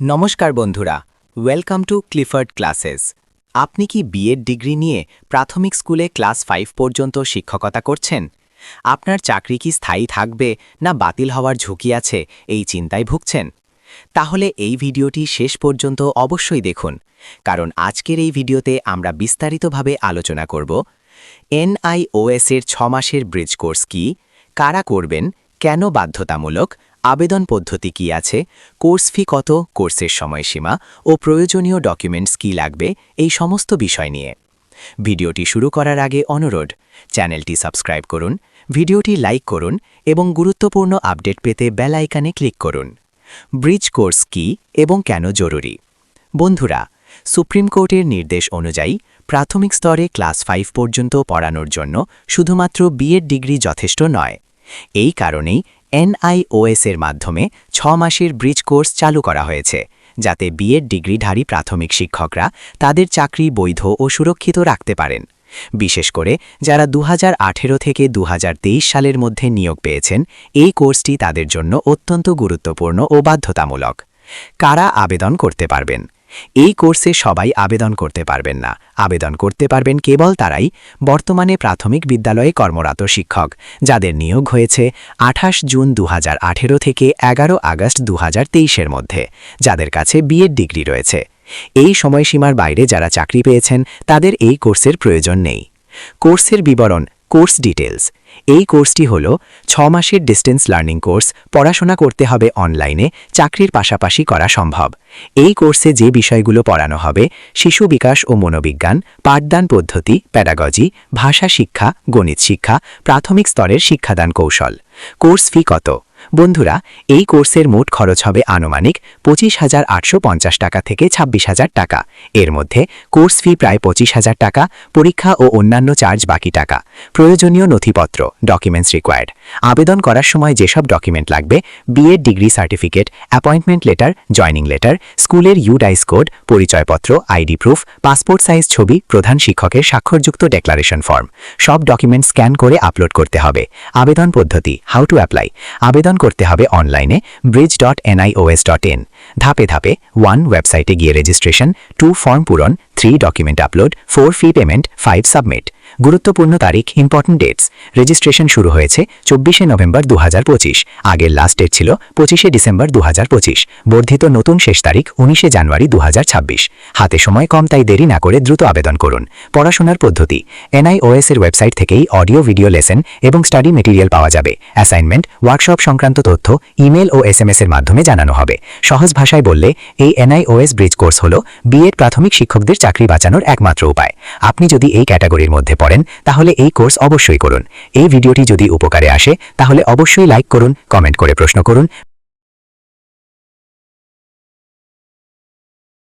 নমস্কার বন্ধুরা welcome to Clifford classes আপনি কি বিএড ডিগ্রি নিয়ে প্রাথমিক স্কুলে ক্লাস ফাইভ পর্যন্ত শিক্ষকতা করছেন? আপনার চাকরি কি স্থায়ী থাকবে না বাতিল হওয়ার ঝুঁকি আছে এই চিন্তায় ভুগছেন? তাহলে এই ভিডিওটি শেষ পর্যন্ত অবশ্যই দেখুন, কারণ আজকের এই ভিডিওতে আমরা বিস্তারিতভাবে আলোচনা করব এনআইওএস এর ছ মাসের ব্রিজ কোর্স কি, কারা করবেন, কেন বাধ্যতামূলক আবেদন পদ্ধতি কি আছে, কোর্স ফি কত, কোর্সের সময়সীমা ও প্রয়োজনীয় ডকুমেন্টস কি লাগবে, এই সমস্ত বিষয় নিয়ে। ভিডিওটি শুরু করার আগে অনুরোধ, চ্যানেলটি সাবস্ক্রাইব করুন, ভিডিওটি লাইক করুন এবং গুরুত্বপূর্ণ আপডেট পেতে বেল ক্লিক করুন। ব্রিজ কোর্স কি এবং কেন জরুরি? বন্ধুরা, সুপ্রিম কোর্টের নির্দেশ অনুযায়ী প্রাথমিক স্তরে ক্লাস ফাইভ পর্যন্ত পড়ানোর জন্য শুধুমাত্র বিএড ডিগ্রি যথেষ্ট নয়। এই কারণেই এনআইওএস এর মাধ্যমে ছ মাসের ব্রিজ কোর্স চালু করা হয়েছে, যাতে বিএড ডিগ্রিধারী প্রাথমিক শিক্ষকরা তাদের চাকরি বৈধ ও সুরক্ষিত রাখতে পারেন। বিশেষ করে যারা দু হাজার আঠেরো থেকে দু হাজার তেইশ সালের মধ্যে নিয়োগ পেয়েছেন, এই কোর্সটি তাদের জন্য অত্যন্ত গুরুত্বপূর্ণ ও বাধ্যতামূলক। কারা আবেদন করতে পারবেন? এই কোর্সে সবাই আবেদন করতে পারবেন না। আবেদন করতে পারবেন কেবল তারাই বর্তমানে প্রাথমিক বিদ্যালয়ে কর্মরত শিক্ষক, যাদের নিয়োগ হয়েছে আঠাশ জুন দু হাজার আঠেরো থেকে এগারো আগস্ট দু এর মধ্যে, যাদের কাছে বিএড ডিগ্রি রয়েছে। এই সময়সীমার বাইরে যারা চাকরি পেয়েছেন, তাদের এই কোর্সের প্রয়োজন নেই। কোর্সের বিবরণ, কোর্স ডিটেলস এই কোর্সটি হল ছ মাসের ডিস্টেন্স লার্নিং কোর্স পড়াশোনা করতে হবে অনলাইনে চাকরির পাশাপাশি করা সম্ভব। এই কোর্সে যে বিষয়গুলো পড়ানো হবে, শিশু বিকাশ ও মনোবিজ্ঞান, পাঠদান পদ্ধতি প্যাডাগজি ভাষা শিক্ষা, গণিত শিক্ষা, প্রাথমিক স্তরের শিক্ষাদান কৌশল। কোর্স ফি কত? বন্ধুরা, এই কোর্সের মোট খরচ হবে আনুমানিক পঁচিশ হাজার টাকা থেকে ছাব্বিশ হাজার টাকা। এর মধ্যে কোর্স ফি প্রায় পঁচিশ হাজার টাকা, পরীক্ষা ও অন্যান্য চার্জ বাকি টাকা, প্রয়োজনীয় নথিপত্র ডকুমেন্টস রিকোয়ার্ড আবেদন করার সময় যেসব ডকুমেন্ট লাগবে BEd degree certificate appointment letter joining letter স্কুলের ইউডাইস কোড পরিচয়পত্র আইডি প্রুফ পাসপোর্ট সাইজ ছবি, প্রধান শিক্ষকের স্বাক্ষরযুক্ত ডেক্লারেশন ফর্ম সব ডকুমেন্ট স্ক্যান করে আপলোড করতে হবে। আবেদন পদ্ধতি হাউ টু অ্যাপ্লাই আবেদন করতে হবে অনলাইনে bridge dot NIOS dot in ধাপে ধাপে ওয়ান ওয়েবসাইটে গিয়ে রেজিস্ট্রেশন টু ফর্ম পূরণ three document upload four fee payment five submit গুরুত্বপূর্ণ তারিখ ইম্পর্টেন্ট ডেটস রেজিস্ট্রেশন শুরু হয়েছে চব্বিশে নভেম্বর দু হাজার পঁচিশ। আগের লাস্ট ডেট ছিল পঁচিশে ডিসেম্বর দু হাজার পঁচিশ। বর্ধিত নতুন শেষ তারিখ উনিশে জানুয়ারি দু হাজার ছাব্বিশ। হাতে সময় কম তাই দেরি না করে দ্রুত আবেদন করুন। পড়াশোনার পদ্ধতি। এনআইওএস এর ওয়েবসাইট থেকেই অডিও ভিডিও লেসেন এবং স্টাডি মেটেরিয়াল পাওয়া যাবে। অ্যাসাইনমেন্ট ওয়ার্কশপ সংক্রান্ত তথ্য ইমেল ও এসএমএস এর মাধ্যমে জানানো হবে। সহজ ভাষায় বললে, এই এনআইওএস ব্রিজ কোর্স হল বিএড প্রাথমিক শিক্ষকদের চাকরি বাঁচানোর একমাত্র উপায়। আপনি যদি এই ক্যাটাগরির মধ্যে পড়েন তাহলে এই কোর্স অবশ্যই করুন। এই ভিডিওটি যদি উপকারে আসে, তাহলে অবশ্যই লাইক করুন, কমেন্ট করে প্রশ্ন করুন।